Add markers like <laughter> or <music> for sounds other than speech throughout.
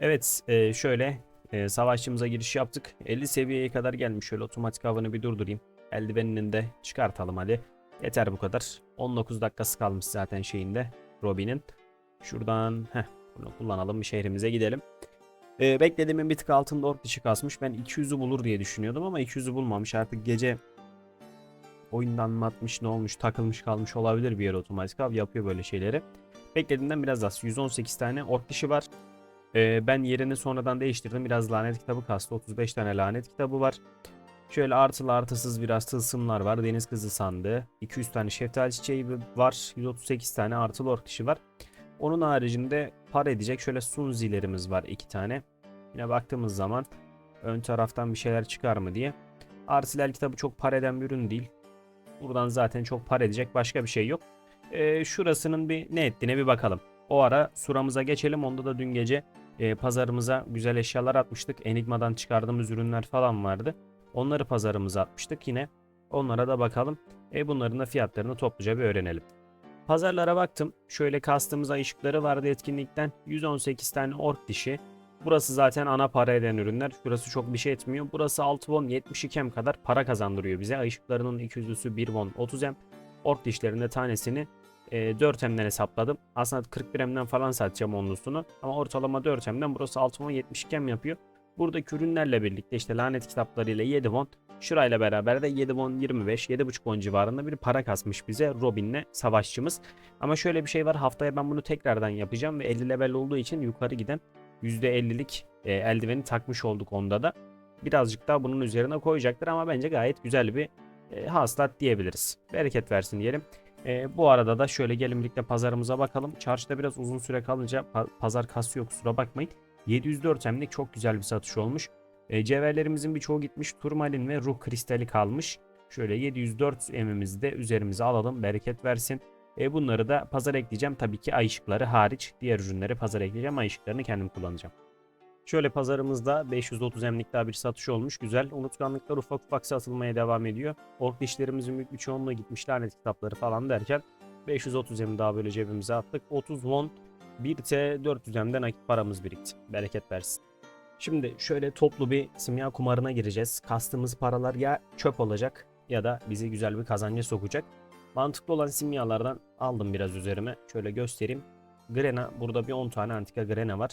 Evet e, şöyle e, savaşçımıza giriş yaptık. 50 seviyeye kadar gelmiş. Şöyle otomatik avını bir durdurayım. Eldivenini de çıkartalım hadi. Yeter bu kadar. 19 dakikası kalmış zaten şeyinde. Robin'in. Şuradan heh, bunu kullanalım bir şehrimize gidelim. E, beklediğimin bir tık altında ork dişi kasmış. Ben 200'ü bulur diye düşünüyordum ama 200'ü bulmamış. Artık gece oyundan mı atmış ne olmuş takılmış kalmış olabilir bir yer otomatik av yapıyor böyle şeyleri. Beklediğimden biraz az. 118 tane ork dişi var. Ee, ben yerini sonradan değiştirdim. Biraz lanet kitabı kastı. 35 tane lanet kitabı var. Şöyle artılı artısız biraz tılsımlar var. Deniz kızı sandığı. 200 tane şeftali çiçeği var. 138 tane artılı ork dişi var. Onun haricinde para edecek şöyle sunzilerimiz var 2 tane. Yine baktığımız zaman ön taraftan bir şeyler çıkar mı diye. Arsilel kitabı çok para eden bir ürün değil. Buradan zaten çok para edecek başka bir şey yok. Ee, şurasının bir ne ettiğine bir bakalım. O ara suramıza geçelim. Onda da dün gece e, pazarımıza güzel eşyalar atmıştık. Enigma'dan çıkardığımız ürünler falan vardı. Onları pazarımıza atmıştık yine. Onlara da bakalım. E, bunların da fiyatlarını topluca bir öğrenelim. Pazarlara baktım. Şöyle kastığımız ışıkları vardı etkinlikten. 118 tane ork dişi. Burası zaten ana para eden ürünler. Şurası çok bir şey etmiyor. Burası 6 won 72 em kadar para kazandırıyor bize. Işıklarının 200'lüsü 1 won 30 em. Ork dişlerinde tanesini e, 4 emden hesapladım. Aslında 41 emden falan satacağım onlusunu. Ama ortalama 4 emden burası 6 won 72 em yapıyor. Buradaki ürünlerle birlikte işte lanet kitaplarıyla 7 won. Şurayla beraber de 7 won 25, 7.5 won civarında bir para kasmış bize Robin'le savaşçımız. Ama şöyle bir şey var haftaya ben bunu tekrardan yapacağım ve 50 level olduğu için yukarı giden %50'lik e, eldiveni takmış olduk onda da. Birazcık daha bunun üzerine koyacaktır ama bence gayet güzel bir e, hasılat diyebiliriz. Bereket versin diyelim. E, bu arada da şöyle gelin birlikte pazarımıza bakalım. Çarşıda biraz uzun süre kalınca pa- pazar kasıyor kusura bakmayın. 704 hemlik çok güzel bir satış olmuş. E, cevherlerimizin birçoğu gitmiş. Turmalin ve ruh kristali kalmış. Şöyle 704 emimizi de üzerimize alalım. Bereket versin. E, bunları da pazara ekleyeceğim. Tabii ki ay ışıkları hariç. Diğer ürünleri pazara ekleyeceğim. Ay ışıklarını kendim kullanacağım. Şöyle pazarımızda 530 emlik daha bir satış olmuş. Güzel. Unutkanlıklar ufak ufak satılmaya devam ediyor. Ork dişlerimizin büyük bir çoğunluğu gitmiş. Lanet kitapları falan derken 530 em daha böyle cebimize attık. 30 won 1T 400 emden nakit paramız birikti. Bereket versin. Şimdi şöyle toplu bir simya kumarına gireceğiz. Kastığımız paralar ya çöp olacak ya da bizi güzel bir kazanca sokacak. Mantıklı olan simyalardan aldım biraz üzerime. Şöyle göstereyim. Grena burada bir 10 tane antika Grena var.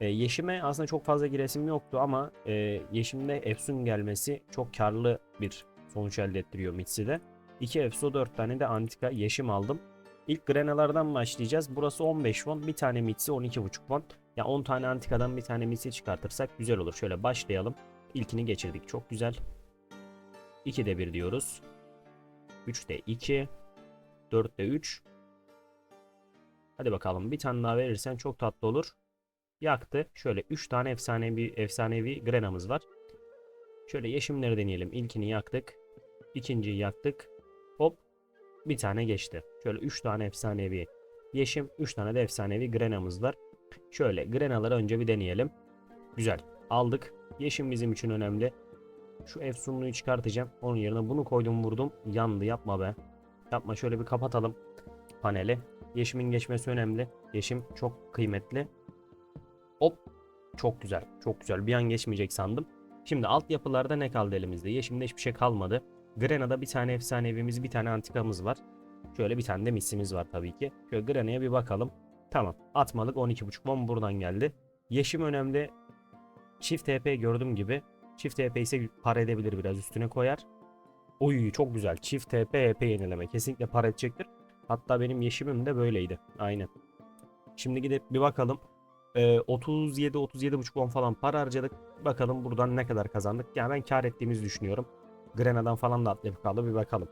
E, Yeşim'e aslında çok fazla giresim yoktu ama e, Yeşim'de Efsun gelmesi çok karlı bir sonuç elde ettiriyor Mitsi'de. 2 Efso 4 tane de antika Yeşim aldım. İlk Grena'lardan başlayacağız. Burası 15 won. Bir tane Mitsi 12.5 won. Ya 10 tane antikadan bir tane Mitsi çıkartırsak güzel olur. Şöyle başlayalım. İlkini geçirdik. Çok güzel. 2'de 1 diyoruz. 3'de 2. 4'de 3. Hadi bakalım bir tane daha verirsen çok tatlı olur. Yaktı. Şöyle 3 tane efsanevi efsanevi Grena'mız var. Şöyle yeşimleri deneyelim. İlkini yaktık. İkinciyi yaktık. Bir tane geçti. Şöyle 3 tane efsanevi yeşim. 3 tane de efsanevi Grena'mız var. Şöyle Grena'ları önce bir deneyelim. Güzel. Aldık. Yeşim bizim için önemli. Şu efsunluyu çıkartacağım. Onun yerine bunu koydum vurdum. Yandı yapma be. Yapma şöyle bir kapatalım paneli. Yeşimin geçmesi önemli. Yeşim çok kıymetli. Hop. Çok güzel. Çok güzel. Bir an geçmeyecek sandım. Şimdi altyapılarda ne kaldı elimizde? Yeşimde hiçbir şey kalmadı. Grena'da bir tane efsanevimiz, bir tane antikamız var. Şöyle bir tane de misimiz var tabii ki. Şöyle Grena'ya bir bakalım. Tamam. Atmalık 12.5 bomb buradan geldi. Yeşim önemli. Çift TP gördüğüm gibi. Çift TP ise para edebilir biraz üstüne koyar. Oy çok güzel. Çift TP EP yenileme. Kesinlikle para edecektir. Hatta benim yeşimim de böyleydi. Aynen. Şimdi gidip bir bakalım. Ee, 37 37.5 won falan para harcadık. Bakalım buradan ne kadar kazandık. Yani ben kar ettiğimizi düşünüyorum. Grena'dan falan da atlayıp kaldı bir bakalım.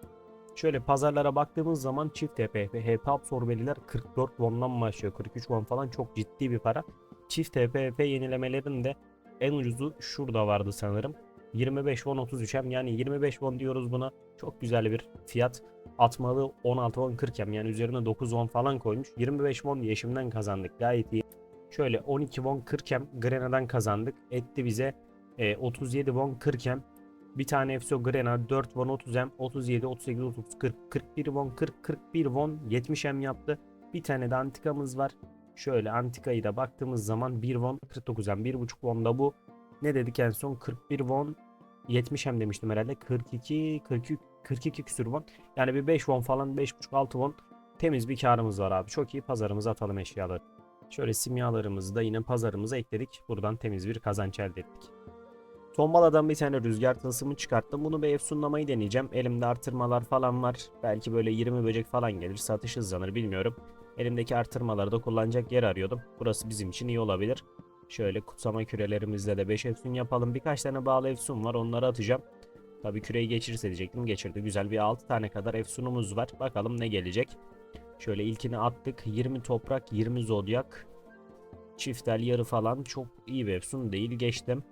Şöyle pazarlara baktığımız zaman çift TP, HP absorbeliler 44 won'dan başlıyor. 43 won falan çok ciddi bir para. Çift TP, yenilemelerin de en ucuzu şurada vardı sanırım. 25 won 33 hem yani 25 won diyoruz buna. Çok güzel bir fiyat. Atmalı 16 won 40 hem yani üzerine 9 won falan koymuş. 25 won yeşimden kazandık gayet iyi. Şöyle 12 won 40 hem Grena'dan kazandık. Etti bize e, 37 won 40 em. Bir tane Efso Grena 4 won 30 em. 37, 38, 30, 40, 41 won 40, 41 won 70 em yaptı. Bir tane de antikamız var. Şöyle antikayı da baktığımız zaman 1 won 49 em. 1.5 won da bu. Ne dedik en son? 41 won 70 em demiştim herhalde. 42, 42, 42 küsür won. Yani bir 5 won falan 5.5-6 won temiz bir karımız var abi. Çok iyi pazarımıza atalım eşyaları. Şöyle simyalarımızı da yine pazarımıza ekledik. Buradan temiz bir kazanç elde ettik. Tombaladan bir tane rüzgar tılsımı çıkarttım. Bunu bir efsunlamayı deneyeceğim. Elimde artırmalar falan var. Belki böyle 20 böcek falan gelir. Satış hızlanır bilmiyorum. Elimdeki artırmaları da kullanacak yer arıyordum. Burası bizim için iyi olabilir. Şöyle kutsama kürelerimizle de 5 efsun yapalım. Birkaç tane bağlı efsun var. Onları atacağım. Tabii küreyi geçirirse diyecektim. Geçirdi. Güzel bir 6 tane kadar efsunumuz var. Bakalım ne gelecek. Şöyle ilkini attık. 20 toprak, 20 zodyak. Çiftel yarı falan çok iyi bir efsun değil. Geçtim.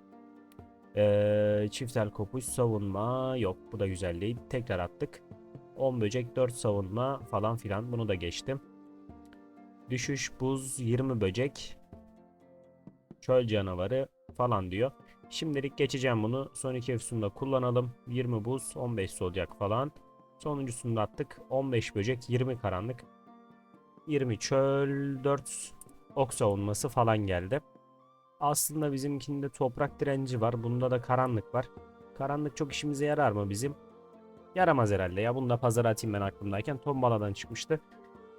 Ee, çiftel kopuş savunma yok. Bu da güzel değil. Tekrar attık. 10 böcek 4 savunma falan filan. Bunu da geçtim. Düşüş buz 20 böcek. Çöl canavarı falan diyor. Şimdilik geçeceğim bunu. Son iki efsunda kullanalım. 20 buz 15 zodyak falan. Sonuncusunu da attık. 15 böcek 20 karanlık. 20 çöl 4 ok savunması falan geldi. Aslında bizimkinde toprak direnci var. Bunda da karanlık var. Karanlık çok işimize yarar mı bizim? Yaramaz herhalde ya. Bunu da pazara atayım ben aklımdayken. Tombaladan çıkmıştı.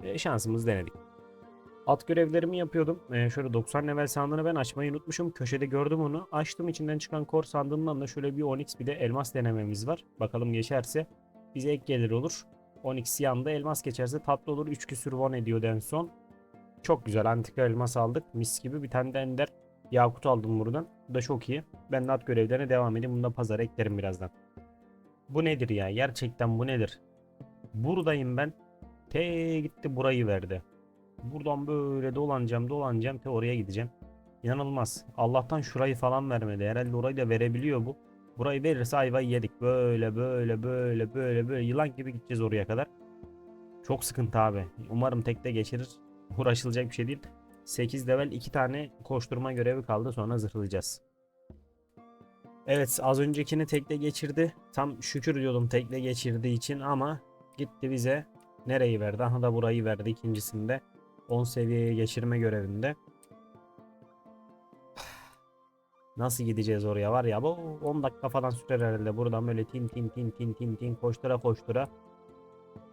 E, şansımızı denedik. At görevlerimi yapıyordum. E, şöyle 90 level sandığını ben açmayı unutmuşum. Köşede gördüm onu. Açtım içinden çıkan kor sandığından da şöyle bir onyx bir de elmas denememiz var. Bakalım geçerse bize ek gelir olur. Onyx yanında elmas geçerse tatlı olur. 3 küsür won ediyordu en son. Çok güzel antika elmas aldık. Mis gibi bir tane de ender yakut aldım buradan. Bu da çok iyi. Ben de at görevlerine devam edeyim. Bunu da pazara eklerim birazdan. Bu nedir ya? Gerçekten bu nedir? Buradayım ben. Te gitti burayı verdi. Buradan böyle dolanacağım dolanacağım te oraya gideceğim. İnanılmaz. Allah'tan şurayı falan vermedi. Herhalde orayı da verebiliyor bu. Burayı verirse ayvayı yedik. Böyle böyle böyle böyle böyle yılan gibi gideceğiz oraya kadar. Çok sıkıntı abi. Umarım tekte geçirir. Uğraşılacak bir şey değil. 8 level 2 tane koşturma görevi kaldı sonra zırhlayacağız. Evet az öncekini tekle geçirdi. Tam şükür diyordum tekle geçirdiği için ama gitti bize nereyi verdi? Aha da burayı verdi ikincisinde. 10 seviyeye geçirme görevinde. Nasıl gideceğiz oraya var ya bu 10 dakika falan sürer herhalde buradan böyle tin tin tin tin tin tin koştura koştura.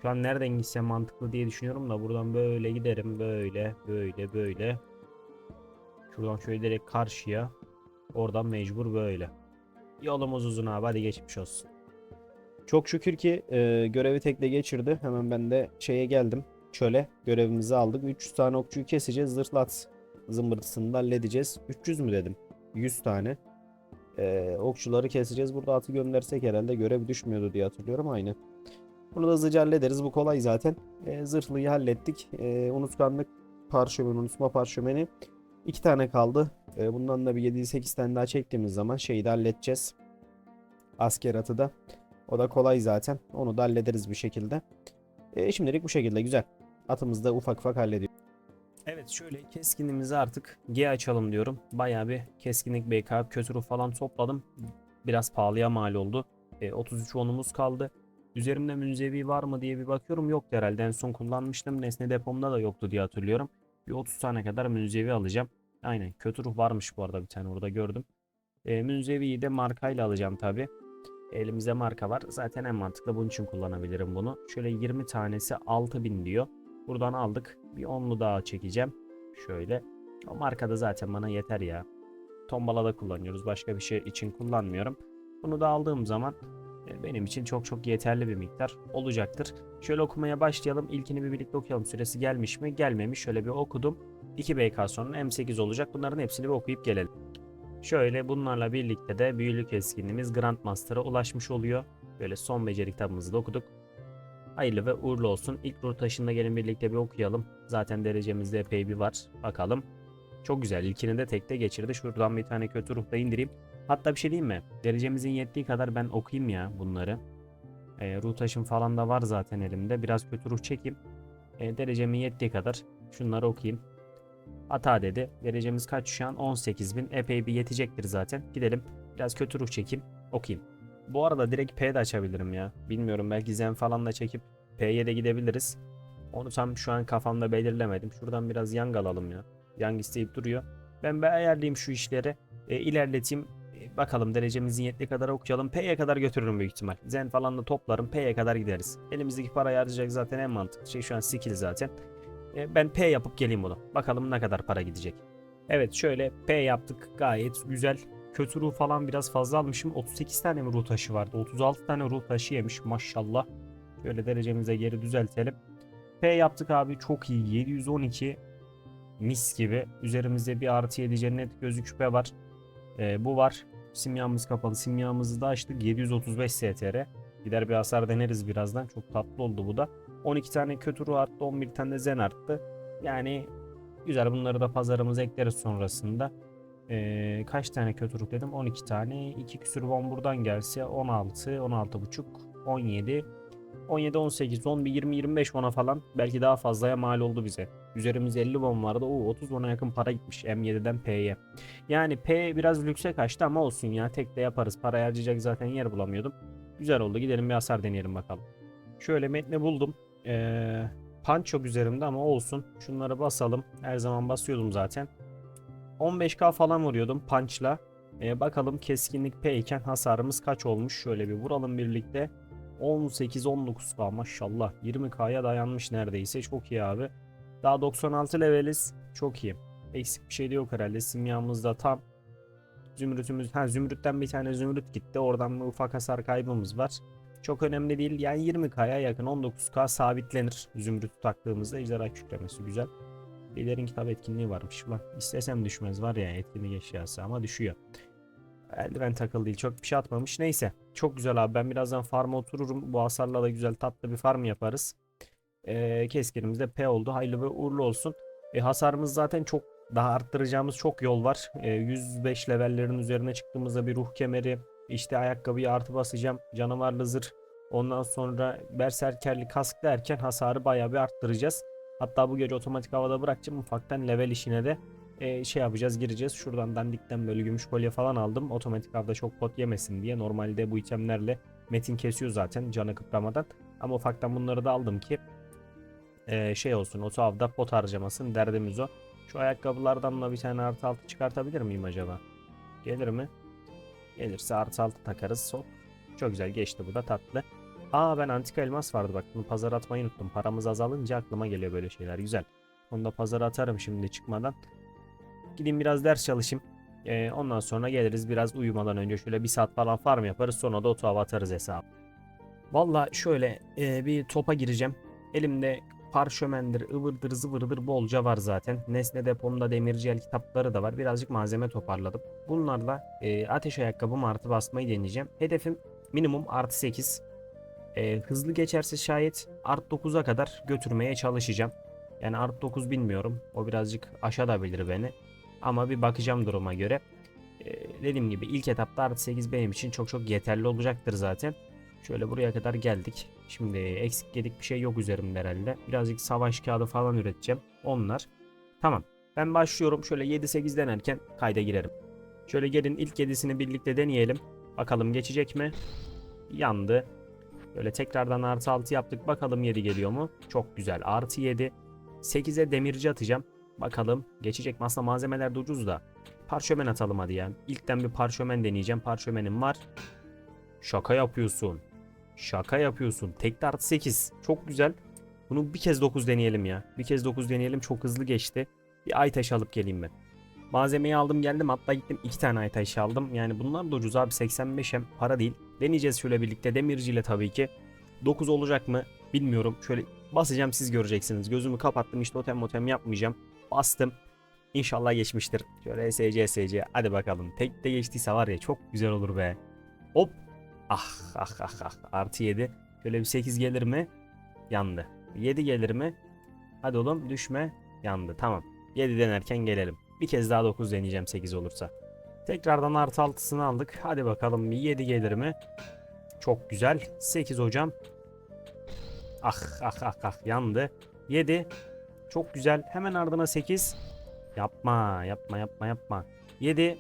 Şu an nereden gitsem mantıklı diye düşünüyorum da buradan böyle giderim böyle böyle böyle. Şuradan şöyle direkt karşıya. Oradan mecbur böyle. Yolumuz uzun abi hadi geçmiş olsun. Çok şükür ki e, görevi tekle geçirdi. Hemen ben de şeye geldim. Çöle görevimizi aldık. 300 tane okçuyu keseceğiz. Zırhlat zımbırtısını da halledeceğiz. 300 mü dedim? 100 tane. E, okçuları keseceğiz. Burada atı göndersek herhalde görev düşmüyordu diye hatırlıyorum. Aynı. Bunu da hızlıca hallederiz. Bu kolay zaten. E, zırhlıyı hallettik. E, unutkanlık parşömeni, unutma parşömeni. iki tane kaldı. E, bundan da bir 7-8 tane daha çektiğimiz zaman şeyi de halledeceğiz. Asker atı da. O da kolay zaten. Onu da hallederiz bir şekilde. E, şimdilik bu şekilde güzel. Atımız da ufak ufak hallediyor. Evet şöyle keskinliğimizi artık G açalım diyorum. Bayağı bir keskinlik BK kötürü falan topladım. Biraz pahalıya mal oldu. E, 33 onumuz kaldı. Üzerimde münzevi var mı diye bir bakıyorum. Yoktu herhalde. En son kullanmıştım. Nesne depomda da yoktu diye hatırlıyorum. Bir 30 tane kadar münzevi alacağım. Aynen. Kötü ruh varmış bu arada bir tane orada gördüm. E, münzeviyi de markayla alacağım tabi. Elimizde marka var. Zaten en mantıklı bunun için kullanabilirim bunu. Şöyle 20 tanesi 6000 diyor. Buradan aldık. Bir onlu daha çekeceğim. Şöyle. O markada zaten bana yeter ya. Tombalada kullanıyoruz. Başka bir şey için kullanmıyorum. Bunu da aldığım zaman benim için çok çok yeterli bir miktar olacaktır. Şöyle okumaya başlayalım. İlkini bir birlikte okuyalım. Süresi gelmiş mi? Gelmemiş. Şöyle bir okudum. 2 BK sonra M8 olacak. Bunların hepsini bir okuyup gelelim. Şöyle bunlarla birlikte de büyülük etkinliğimiz Grandmaster'a ulaşmış oluyor. Böyle son beceri kitabımızı da okuduk. Hayırlı ve uğurlu olsun. İlk ruh taşında gelin birlikte bir okuyalım. Zaten derecemizde epey bir var. Bakalım. Çok güzel. İlkini de tekte geçirdi. Şuradan bir tane kötü ruh da indireyim. Hatta bir şey diyeyim mi? Derecemizin yettiği kadar ben okuyayım ya bunları. E, ruh taşım falan da var zaten elimde. Biraz kötü ruh çekeyim. E, derecemin yettiği kadar şunları okuyayım. Hata dedi. Derecemiz kaç şu an? 18.000. Epey bir yetecektir zaten. Gidelim. Biraz kötü ruh çekeyim. Okuyayım. Bu arada direkt P de açabilirim ya. Bilmiyorum belki zen falan da çekip P'ye de gidebiliriz. Onu tam şu an kafamda belirlemedim. Şuradan biraz yang alalım ya. Yang isteyip duruyor. Ben bir ayarlayayım şu işleri. E, ilerleteyim. E, bakalım derecemizin yettiği kadar okuyalım. P'ye kadar götürürüm büyük ihtimal. Zen falan da toplarım. P'ye kadar gideriz. Elimizdeki parayı harcayacak zaten en mantıklı şey şu an skill zaten. E, ben P yapıp geleyim bunu. Bakalım ne kadar para gidecek. Evet şöyle P yaptık. Gayet güzel. Kötü ruh falan biraz fazla almışım. 38 tane mi ruh taşı vardı? 36 tane ruh taşı yemiş maşallah. Şöyle derecemize geri düzeltelim. P yaptık abi çok iyi. 712 mis gibi. Üzerimizde bir artı 7 cennet gözü küpe var. Ee, bu var. Simyamız kapalı. Simyamızı da açtık. 735 STR. Gider bir hasar deneriz birazdan. Çok tatlı oldu bu da. 12 tane kötü ruh arttı. 11 tane de zen arttı. Yani güzel. Bunları da pazarımıza ekleriz sonrasında. Ee, kaç tane kötü ruh dedim? 12 tane. 2 küsür bon buradan gelse 16, 16 buçuk, 17, 17, 18, 11, 20, 25 bona falan belki daha fazlaya mal oldu bize. Üzerimizde 50 bon vardı. Oo, 30 bona yakın para gitmiş M7'den P'ye. Yani P biraz lükse kaçtı ama olsun ya. Tek de yaparız. Para harcayacak zaten yer bulamıyordum. Güzel oldu. Gidelim bir hasar deneyelim bakalım. Şöyle metne buldum. Ee, punch yok üzerimde ama olsun. Şunları basalım. Her zaman basıyordum zaten. 15k falan vuruyordum punch'la. Ee, bakalım keskinlik P iken hasarımız kaç olmuş? Şöyle bir vuralım birlikte. 18-19k maşallah. 20k'ya dayanmış neredeyse. Çok iyi abi. Daha 96 leveliz. Çok iyi. Eksik bir şey de yok herhalde. Simyamız da tam. Zümrütümüz. Ha zümrütten bir tane zümrüt gitti. Oradan bir ufak hasar kaybımız var. Çok önemli değil. Yani 20k'ya yakın 19k sabitlenir. Zümrüt taktığımızda ejderha kükremesi güzel. Liderin kitap etkinliği varmış. Ulan istesem düşmez var ya etkinlik eşyası ama düşüyor. Eldiven takılı değil. Çok bir şey atmamış. Neyse. Çok güzel abi. Ben birazdan farma otururum. Bu hasarla da güzel tatlı bir farm yaparız. Ee, keskinimiz de P oldu. Hayırlı ve uğurlu olsun. E, hasarımız zaten çok daha arttıracağımız çok yol var. E, 105 levellerin üzerine çıktığımızda bir ruh kemeri, işte ayakkabıyı artı basacağım. Canavarlı zırh. Ondan sonra berserkerli kask derken hasarı bayağı bir arttıracağız. Hatta bu gece otomatik havada bırakacağım. Ufaktan level işine de e, şey yapacağız gireceğiz. Şuradan dandikten böyle gümüş kolye falan aldım. Otomatik avda çok pot yemesin diye. Normalde bu itemlerle metin kesiyor zaten canı kıpramadan. Ama ufaktan bunları da aldım ki e, şey olsun oto avda pot harcamasın derdimiz o. Şu ayakkabılardan da bir tane artı altı çıkartabilir miyim acaba? Gelir mi? Gelirse artı altı takarız. Hop. Çok güzel geçti bu da tatlı. Aa ben antika elmas vardı bak bunu pazara atmayı unuttum. Paramız azalınca aklıma geliyor böyle şeyler güzel. Onu da pazara atarım şimdi çıkmadan. Gideyim biraz ders çalışayım. Ee, ondan sonra geliriz biraz uyumadan önce şöyle bir saat falan farm yaparız. Sonra da oto hava atarız hesabı. Valla şöyle e, bir topa gireceğim. Elimde parşömendir, ıvırdır, zıvırdır bolca var zaten. Nesne depomda demirci el kitapları da var. Birazcık malzeme toparladım. Bunlarla e, ateş ayakkabım artı basmayı deneyeceğim. Hedefim minimum artı 8. E, hızlı geçerse şayet art 9'a kadar götürmeye çalışacağım. Yani art 9 bilmiyorum. O birazcık aşabilir beni. Ama bir bakacağım duruma göre. Ee, dediğim gibi ilk etapta artı 8 benim için çok çok yeterli olacaktır zaten. Şöyle buraya kadar geldik. Şimdi eksik yedik bir şey yok üzerimde herhalde. Birazcık savaş kağıdı falan üreteceğim. Onlar. Tamam. Ben başlıyorum. Şöyle 7-8 denerken kayda girerim. Şöyle gelin ilk 7'sini birlikte deneyelim. Bakalım geçecek mi? Yandı. Böyle tekrardan artı 6 yaptık. Bakalım 7 geliyor mu? Çok güzel. Artı 7. 8'e demirci atacağım. Bakalım geçecek mi? Aslında malzemeler de ucuz da. Parşömen atalım hadi ya. İlkten bir parşömen deneyeceğim. Parşömenim var. Şaka yapıyorsun. Şaka yapıyorsun. Tek artı 8. Çok güzel. Bunu bir kez 9 deneyelim ya. Bir kez 9 deneyelim. Çok hızlı geçti. Bir ay taşı alıp geleyim ben. Malzemeyi aldım geldim. Hatta gittim 2 tane ay taşı aldım. Yani bunlar da ucuz abi. 85 hem para değil. Deneyeceğiz şöyle birlikte. Demirciyle tabii ki. 9 olacak mı? Bilmiyorum. Şöyle basacağım siz göreceksiniz. Gözümü kapattım işte totem motem yapmayacağım. Bastım. İnşallah geçmiştir. Şöyle SC SC. Hadi bakalım. Tek de geçtiyse var ya çok güzel olur be. Hop. Ah ah ah ah. Artı 7. Şöyle bir 8 gelir mi? Yandı. 7 gelir mi? Hadi oğlum düşme. Yandı. Tamam. 7 denerken gelelim. Bir kez daha 9 deneyeceğim 8 olursa. Tekrardan artı 6'sını aldık. Hadi bakalım bir 7 gelir mi? Çok güzel. 8 hocam. Ah ah ah ah yandı. 7. Çok güzel. Hemen ardına 8. Yapma yapma yapma yapma. 7.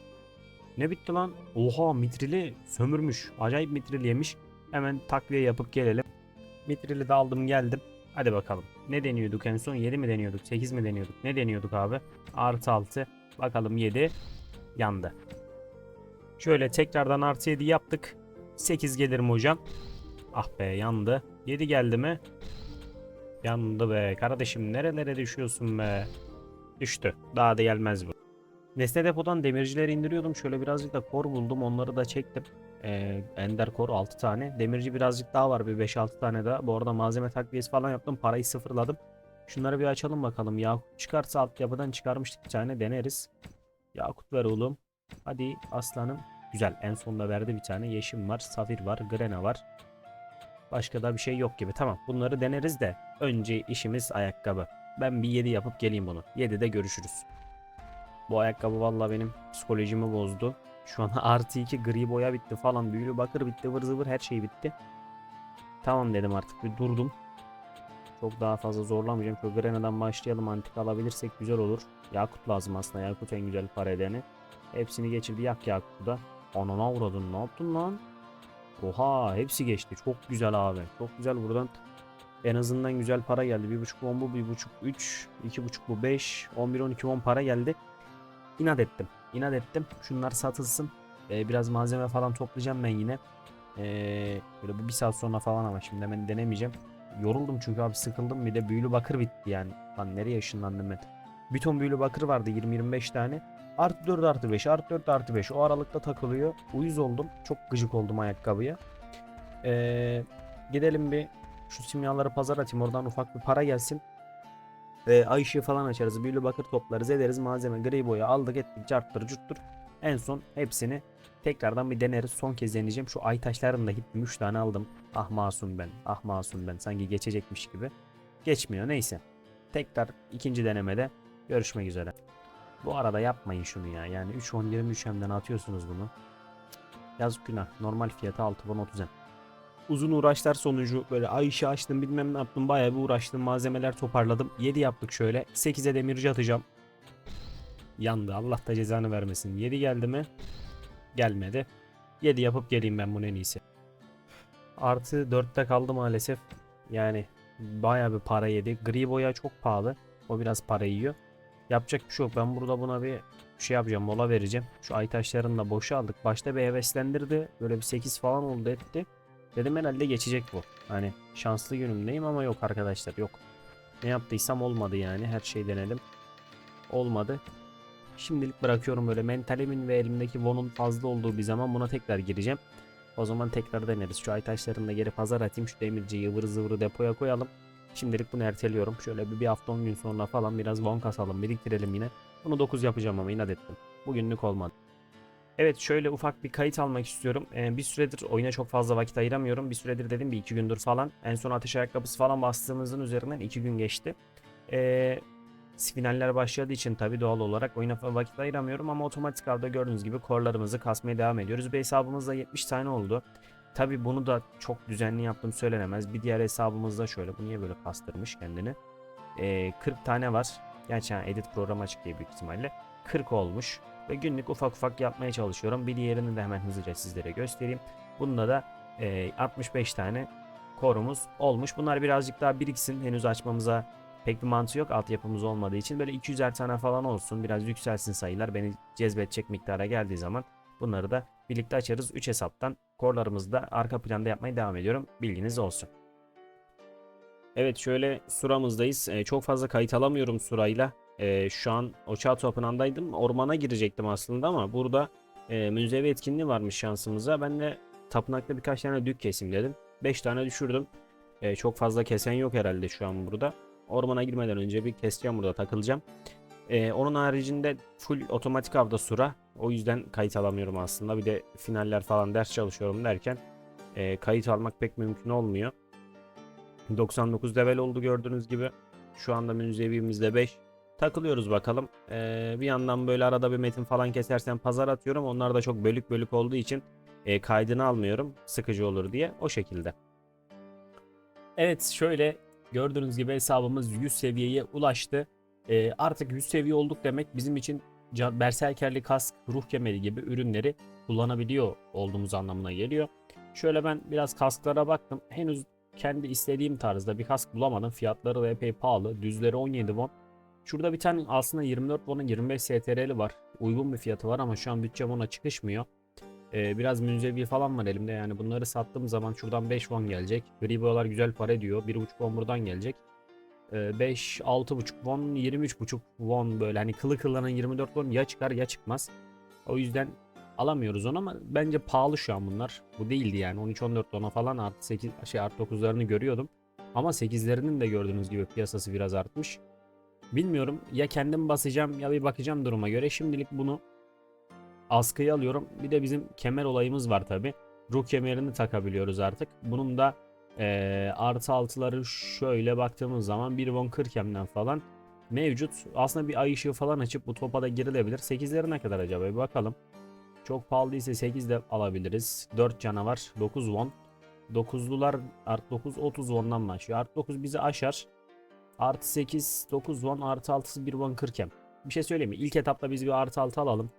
Ne bitti lan? Oha mitrili sömürmüş. Acayip mitril yemiş. Hemen takviye yapıp gelelim. Mitrili de aldım geldim. Hadi bakalım. Ne deniyorduk en son? 7 mi deniyorduk? 8 mi deniyorduk? Ne deniyorduk abi? Artı 6. Bakalım 7. Yandı. Şöyle tekrardan artı 7 yaptık. 8 gelir mi hocam? Ah be yandı. 7 geldi mi? Yandı be. Kardeşim nerelere düşüyorsun be? Düştü. Daha da gelmez bu. Nesne depodan demircileri indiriyordum. Şöyle birazcık da kor buldum. Onları da çektim. Ee, Ender kor 6 tane. Demirci birazcık daha var. Bir 5-6 tane daha. Bu arada malzeme takviyesi falan yaptım. Parayı sıfırladım. Şunları bir açalım bakalım. Yakut çıkarsa altyapıdan çıkarmıştık bir tane. Deneriz. Yakut ver oğlum. Hadi aslanım. Güzel. En sonunda verdi bir tane. Yeşim var. Safir var. Grena var. Başka da bir şey yok gibi. Tamam. Bunları deneriz de. Önce işimiz ayakkabı. Ben bir 7 yapıp geleyim bunu. 7'de görüşürüz. Bu ayakkabı vallahi benim psikolojimi bozdu. Şu an <laughs> artı 2 gri boya bitti falan. Büyülü bakır bitti. Vır zıvır her şey bitti. Tamam dedim artık bir durdum. Çok daha fazla zorlamayacağım. Şu Grena'dan başlayalım. Antik alabilirsek güzel olur. Yakut lazım aslında. Yakut en güzel para edeni. Hepsini geçirdi. Yak Yakut'u da. Anana uğradın. Ne yaptın lan? Oha hepsi geçti. Çok güzel abi. Çok güzel buradan. En azından güzel para geldi. 1.5 bu 10 bu 1.5 3 2.5 bu 5 11 12 10 para geldi. İnat ettim. İnat ettim. Şunlar satılsın. Ee, biraz malzeme falan toplayacağım ben yine. Ee, böyle bir saat sonra falan ama şimdi hemen denemeyeceğim. Yoruldum çünkü abi sıkıldım. Bir de büyülü bakır bitti yani. Lan nereye ışınlandım ben? Bir ton büyülü bakır vardı 20-25 tane. Artı 4 artı 5 artı 4 artı 5 o aralıkta takılıyor. Uyuz oldum. Çok gıcık oldum ayakkabıya. Ee, gidelim bir şu simyaları pazar atayım oradan ufak bir para gelsin. Ee, ay ışığı falan açarız. Büyülü bakır toplarız ederiz malzeme gri boya aldık ettik carttır cuttur. En son hepsini tekrardan bir deneriz. Son kez deneyeceğim. Şu ay taşlarını da gittim 3 tane aldım. Ah masum ben. Ah masum ben. Sanki geçecekmiş gibi. Geçmiyor neyse. Tekrar ikinci denemede görüşmek üzere. Bu arada yapmayın şunu ya. Yani 3 10 23 hemden atıyorsunuz bunu. Yazık günah. Normal fiyatı 6 bon 30 hem. Uzun uğraşlar sonucu böyle ay ışığı açtım bilmem ne yaptım. Bayağı bir uğraştım. Malzemeler toparladım. 7 yaptık şöyle. 8'e demirci atacağım. Yandı. Allah da cezanı vermesin. 7 geldi mi? Gelmedi. 7 yapıp geleyim ben bunu en iyisi. Artı 4'te kaldı maalesef. Yani bayağı bir para yedi. Gri boya çok pahalı. O biraz para yiyor. Yapacak bir şey yok. Ben burada buna bir şey yapacağım. Mola vereceğim. Şu ay taşlarını da boşa aldık. Başta bir heveslendirdi. Böyle bir 8 falan oldu etti. Dedim herhalde geçecek bu. Hani şanslı günümdeyim ama yok arkadaşlar yok. Ne yaptıysam olmadı yani. Her şey denedim. Olmadı. Şimdilik bırakıyorum böyle mentalimin ve elimdeki Von'un fazla olduğu bir zaman buna tekrar gireceğim. O zaman tekrar deneriz. Şu ay taşlarını da geri pazar atayım. Şu demirciyi ıvır zıvırı depoya koyalım. Şimdilik bunu erteliyorum. Şöyle bir, bir hafta 10 gün sonra falan biraz Von kasalım. Biriktirelim yine. Bunu 9 yapacağım ama inat ettim. Bugünlük olmadı. Evet şöyle ufak bir kayıt almak istiyorum. Ee, bir süredir oyuna çok fazla vakit ayıramıyorum. Bir süredir dedim bir iki gündür falan. En son ateş ayakkabısı falan bastığımızın üzerinden iki gün geçti. Ee, finaller başladığı için tabii doğal olarak oyuna vakit ayıramıyorum ama otomatik avda gördüğünüz gibi korlarımızı kasmaya devam ediyoruz. Bir hesabımızda 70 tane oldu. Tabii bunu da çok düzenli yaptım söylenemez. Bir diğer hesabımızda şöyle bu niye böyle kastırmış kendini. Ee, 40 tane var. Gerçi yani edit programı açık diye büyük ihtimalle. 40 olmuş. Ve günlük ufak ufak yapmaya çalışıyorum. Bir diğerini de hemen hızlıca sizlere göstereyim. Bunda da e, 65 tane korumuz olmuş. Bunlar birazcık daha biriksin. Henüz açmamıza pek bir mantığı yok altyapımız olmadığı için. Böyle 200'er tane falan olsun. Biraz yükselsin sayılar. Beni cezbedecek miktara geldiği zaman bunları da birlikte açarız. 3 hesaptan korlarımızı da arka planda yapmaya devam ediyorum. Bilginiz olsun. Evet şöyle suramızdayız. Ee, çok fazla kayıt alamıyorum surayla. Ee, şu an Oçağ Tapınağı'ndaydım. Ormana girecektim aslında ama burada e, münzevi etkinliği varmış şansımıza. Ben de tapınakta birkaç tane dük kesim dedim. 5 tane düşürdüm. Ee, çok fazla kesen yok herhalde şu an burada. Ormana girmeden önce bir keseceğim burada takılacağım. Ee, onun haricinde full otomatik avda sura. O yüzden kayıt alamıyorum aslında. Bir de finaller falan ders çalışıyorum derken e, kayıt almak pek mümkün olmuyor. 99 level oldu gördüğünüz gibi. Şu anda münzevimizde 5. Takılıyoruz bakalım. Ee, bir yandan böyle arada bir metin falan kesersen pazar atıyorum. Onlar da çok bölük bölük olduğu için e, kaydını almıyorum. Sıkıcı olur diye. O şekilde. Evet şöyle gördüğünüz gibi hesabımız 100 seviyeye ulaştı. Ee, artık 100 seviye olduk demek bizim için berserkerli kask, ruh kemeri gibi ürünleri kullanabiliyor olduğumuz anlamına geliyor. Şöyle ben biraz kasklara baktım. Henüz kendi istediğim tarzda bir kask bulamadım. Fiyatları da epey pahalı. Düzleri 17 won. Şurada bir tane aslında 24 won'un 25 STR'li var. Uygun bir fiyatı var ama şu an bütçem ona çıkışmıyor. Ee, biraz münzevi falan var elimde yani bunları sattığım zaman şuradan 5 won gelecek. Gri boyalar güzel para ediyor. 1.5 won buradan gelecek. Ee, 5, 6.5 won, 23.5 won böyle hani kılı kılına 24 won ya çıkar ya çıkmaz. O yüzden alamıyoruz onu ama bence pahalı şu an bunlar. Bu değildi yani 13-14 won'a falan artı 8 şey artı 9'larını görüyordum. Ama 8'lerinin de gördüğünüz gibi piyasası biraz artmış. Bilmiyorum ya kendim basacağım ya bir bakacağım duruma göre. Şimdilik bunu askıya alıyorum. Bir de bizim kemer olayımız var tabi. Ruh kemerini takabiliyoruz artık. Bunun da eee, artı altıları şöyle baktığımız zaman 1 won 40 yemden falan mevcut. Aslında bir ay ışığı falan açıp bu topa da girilebilir. 8'leri ne kadar acaba bir bakalım. Çok pahalı değilse 8 de alabiliriz. 4 canavar 9 won. 9'lular artı 9 30 won'dan başlıyor. Artı 9 bizi aşar. Artı 8 9 won artı 6'sı 1 won 40 yem. Bir şey söyleyeyim mi? İlk etapta biz bir artı 6 alalım.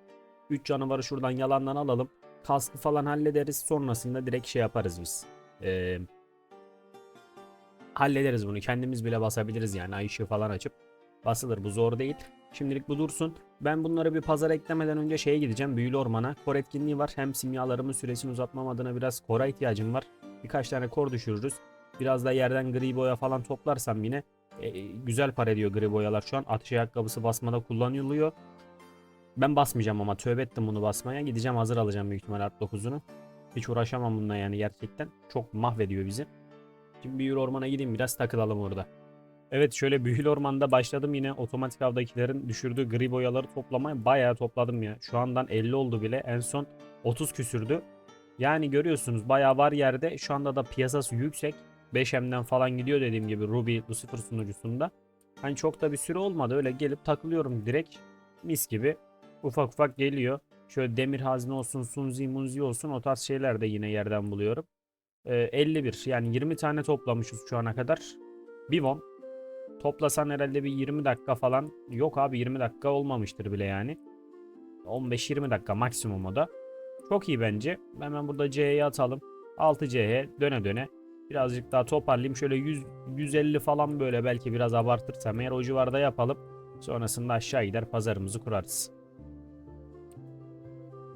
3 canavarı şuradan yalandan alalım. Kaskı falan hallederiz. Sonrasında direkt şey yaparız biz. Ee, hallederiz bunu. Kendimiz bile basabiliriz yani. Ay ışığı falan açıp basılır. Bu zor değil. Şimdilik bu dursun. Ben bunları bir pazara eklemeden önce şeye gideceğim. Büyülü Orman'a. Kor etkinliği var. Hem simyalarımın süresini uzatmam adına biraz kora ihtiyacım var. Birkaç tane kor düşürürüz. Biraz da yerden gri boya falan toplarsam yine e, güzel para ediyor gri boyalar şu an. Atış ayakkabısı basmada kullanılıyor. Ben basmayacağım ama tövbe ettim bunu basmaya. Gideceğim hazır alacağım büyük ihtimal Art 9'unu. Hiç uğraşamam bununla yani gerçekten. Çok mahvediyor bizi. Şimdi büyülü ormana gideyim biraz takılalım orada. Evet şöyle büyülü ormanda başladım yine otomatik avdakilerin düşürdüğü gri boyaları toplamaya bayağı topladım ya. Şu andan 50 oldu bile en son 30 küsürdü. Yani görüyorsunuz bayağı var yerde. Şu anda da piyasası yüksek. 5M'den falan gidiyor dediğim gibi Ruby Lucifer sunucusunda. Hani çok da bir süre olmadı öyle gelip takılıyorum direkt. Mis gibi ufak ufak geliyor. Şöyle demir hazne olsun, sunzi munzi olsun o tarz şeyler de yine yerden buluyorum. Ee, 51 yani 20 tane toplamışız şu ana kadar. Bir won. Toplasan herhalde bir 20 dakika falan. Yok abi 20 dakika olmamıştır bile yani. 15-20 dakika maksimum o da. Çok iyi bence. Hemen burada C'ye atalım. 6C'ye döne döne. Birazcık daha toparlayayım. Şöyle 100 150 falan böyle belki biraz abartırsam eğer o civarda yapalım. Sonrasında aşağı gider pazarımızı kurarız.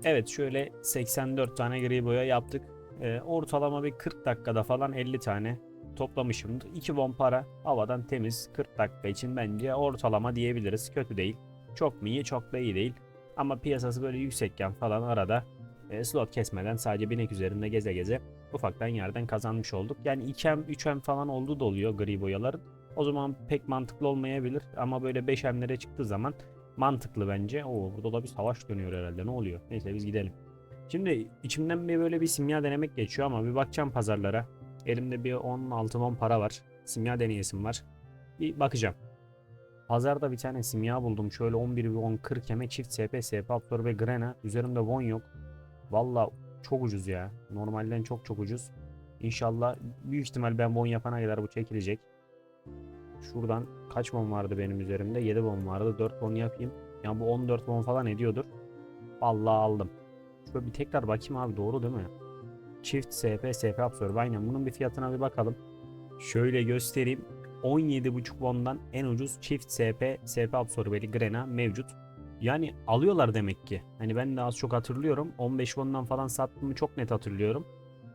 Evet şöyle 84 tane gri boya yaptık. Ee, ortalama bir 40 dakikada falan 50 tane toplamışımdır. 2 won para havadan temiz 40 dakika için bence ortalama diyebiliriz. Kötü değil. Çok mu iyi çok da iyi değil. Ama piyasası böyle yüksekken falan arada e, slot kesmeden sadece binek üzerinde geze geze ufaktan yerden kazanmış olduk. Yani 2M 3M falan oldu da oluyor gri boyaların. O zaman pek mantıklı olmayabilir ama böyle 5M'lere çıktığı zaman mantıklı bence. Oo burada da bir savaş dönüyor herhalde ne oluyor? Neyse biz gidelim. Şimdi içimden bir böyle bir simya denemek geçiyor ama bir bakacağım pazarlara. Elimde bir 16 won para var. Simya deneyesim var. Bir bakacağım. Pazarda bir tane simya buldum. Şöyle 11 ve 10 40 yeme çift SP, SP Absorb ve Grena. Üzerimde won yok. Valla çok ucuz ya. Normalden çok çok ucuz. İnşallah büyük ihtimal ben won yapana kadar bu çekilecek. Şuradan kaç won vardı benim üzerimde? 7 won vardı. 4 won yapayım. Yani bu 14 won falan ediyordur. Vallahi aldım. Şöyle bir tekrar bakayım abi doğru değil mi? Çift SP, SP Absorb. Aynen bunun bir fiyatına bir bakalım. Şöyle göstereyim. 17.5 won'dan en ucuz çift SP, SP absorbeli Grena mevcut. Yani alıyorlar demek ki. Hani ben de az çok hatırlıyorum. 15 won'dan falan sattığımı çok net hatırlıyorum.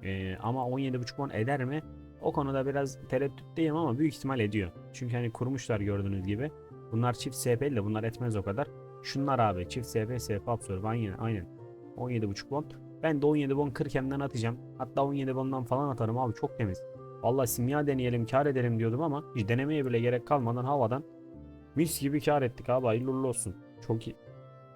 Ee, ama 17.5 won eder mi? O konuda biraz tereddütteyim ama büyük ihtimal ediyor. Çünkü hani kurmuşlar gördüğünüz gibi. Bunlar çift SP'li de bunlar etmez o kadar. Şunlar abi çift SP, SP absorb aynen aynen. 17.5 won. Ben de 17 won 40 hemden atacağım. Hatta 17 won'dan falan atarım abi çok temiz. Vallahi simya deneyelim kar edelim diyordum ama hiç denemeye bile gerek kalmadan havadan mis gibi kar ettik abi hayırlı olsun. Çok iyi.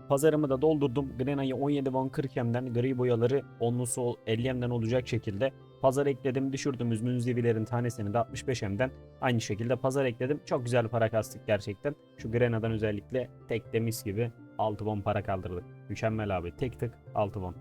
Pazarımı da doldurdum. Grena'yı 17 won 40 hemden gri boyaları onlusu 50 hemden olacak şekilde pazar ekledim. Düşürdüğümüz münzevilerin tanesini de 65 hemden aynı şekilde pazar ekledim. Çok güzel para kastık gerçekten. Şu Grena'dan özellikle tek de mis gibi 6 won para kaldırdık. Mükemmel abi. Tek tık 6 won.